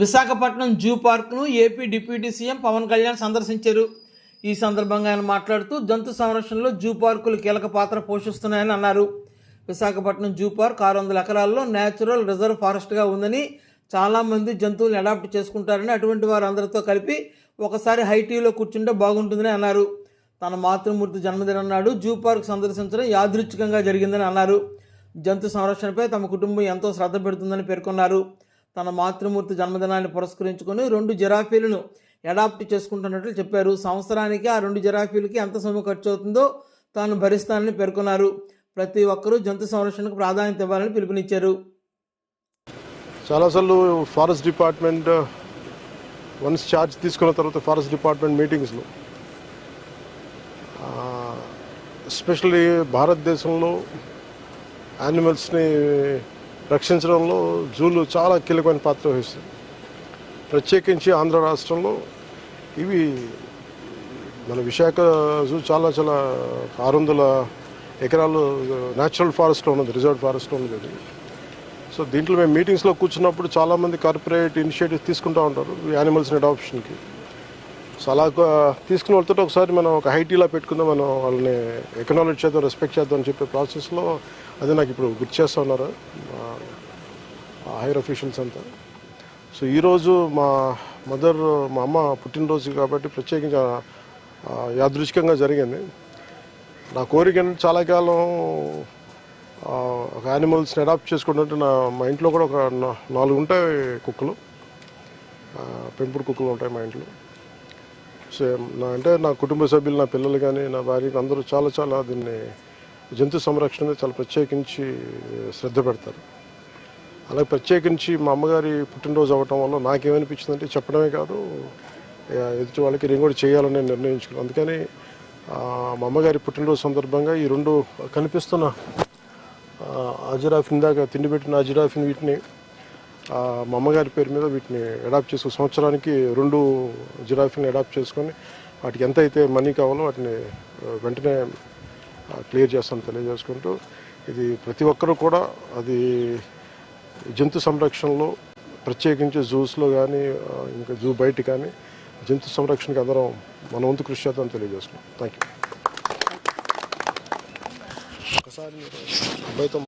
Visakhapatnam zoo పార్క్ను AP deputy CM Pawan Kalyan సందర్శించారు. ఈ సందర్భంగా ఆయన మాట్లాడుతూ జంతు సంరక్షణలో జూ పార్కులు కీలక పాత్ర పోషిస్తున్నాయని అన్నారు. విశాఖపట్నం జూ పార్క్ ఆరు వందల ఎకరాల్లో న్యాచురల్ రిజర్వ్ ఫారెస్ట్గా ఉందని చాలామంది జంతువులను అడాప్ట్ చేసుకుంటారని అటువంటి వారందరితో కలిపి ఒకసారి హైటీలో కూర్చుంటే బాగుంటుందని అన్నారు. తన మాతృమూర్తి జన్మదినం నాడు జూ పార్క్ సందర్శించడం యాదృచ్ఛికంగా జరిగిందని అన్నారు. జంతు సంరక్షణపై తమ కుటుంబం ఎంతో శ్రద్ధ పెడుతుందని పేర్కొన్నారు. తన మాతృమూర్తి జన్మదినాన్ని పురస్కరించుకొని రెండు జిరాఫీలను అడాప్ట్ చేసుకుంటున్నట్లు చెప్పారు. సంవత్సరానికి ఆ రెండు జిరాఫీలకి ఎంత సొమ్ము ఖర్చు అవుతుందో తాను భరిస్తానని పేర్కొన్నారు. ప్రతి ఒక్కరూ జంతు సంరక్షణకు ప్రాధాన్యత ఇవ్వాలని పిలుపునిచ్చారు. చాలాసార్లు forest department uh, once charge తీసుకున్న తర్వాత ఫారెస్ట్ డిపార్ట్మెంట్ మీటింగ్స్లో uh, ఎస్పెషల్లీ భారతదేశంలో యానిమల్స్ని రక్షించడంలో జూలు చాలా కీలకమైన పాత్ర వహిస్తుంది. ప్రత్యేకించి ఆంధ్ర రాష్ట్రంలో ఇవి మన విశాఖ జూ చాలా చాలా ఆరు వందల ఎకరాలు న్యాచురల్ ఫారెస్ట్లో ఉన్నది రిజర్వ్ ఫారెస్ట్లో ఉన్నది అది. సో దీంట్లో మేము మీటింగ్స్లో కూర్చున్నప్పుడు చాలామంది కార్పొరేట్ ఇనిషియేటివ్స్ తీసుకుంటూ ఉంటారు యానిమల్స్ని అడాప్షన్కి. సో అలా ఒక తీసుకున్న వాళ్ళతో ఒకసారి మనం ఒక హైటీలా పెట్టుకుందాం మనం వాళ్ళని ఎకనాలజీ చేద్దాం రెస్పెక్ట్ చేద్దాం అని చెప్పే ప్రాసెస్లో అదే నాకు ఇప్పుడు గుర్తు చేస్తూ ఉన్నారు హైర్ అఫీషియల్స్ అంతా. సో ఈరోజు మా మదర్ మా అమ్మ పుట్టినరోజు కాబట్టి ప్రత్యేకంగా యాదృచ్ఛికంగా జరిగింది. నా కోరిక ఏంటంటే చాలా కాలం ఒక యానిమల్స్ని అడాప్ట్ చేసుకుంటుంటే నా మా ఇంట్లో కూడా ఒక నాలుగు ఉంటాయి కుక్కలు. పెంపుడు కుక్కలు ఉంటాయి మా ఇంట్లో. నా అంటే నా కుటుంబ సభ్యులు నా పిల్లలు కానీ నా భార్య అందరూ చాలా చాలా దీన్ని జంతు సంరక్షణ మీద చాలా ప్రత్యేకించి శ్రద్ధ పెడతారు. అలాగే ప్రత్యేకించి మా అమ్మగారి పుట్టినరోజు అవ్వటం వల్ల నాకేమనిపించిందంటే చెప్పడమే కాదు ఎదుటి వాళ్ళకి నేను కూడా చేయాలని నిర్ణయించుకున్నాను. అందుకని మా అమ్మగారి పుట్టినరోజు సందర్భంగా ఈ రెండు కనిపిస్తున్న ఆ, దాకా ఇందాక తిండి పెట్టిన అజిరాఫిన్ వీటిని మా అమ్మగారి పేరు మీద వీటిని అడాప్ట్ చేసుకుని సంవత్సరానికి రెండు జిరాఫీని అడాప్ట్ చేసుకొని వాటికి ఎంత అయితే మనీ కావాలో వాటిని వెంటనే క్లియర్ చేస్తాను తెలియజేసుకుంటూ ఇది ప్రతి ఒక్కరూ కూడా అది జంతు సంరక్షణలో ప్రత్యేకించి జూస్లో కానీ ఇంకా జూ బయట కానీ జంతు సంరక్షణకి అందరం మన వంతు కృషి చేద్దాం తెలియజేసుకున్నాం థ్యాంక్ యూ ఒకసారి అబ్బాయితో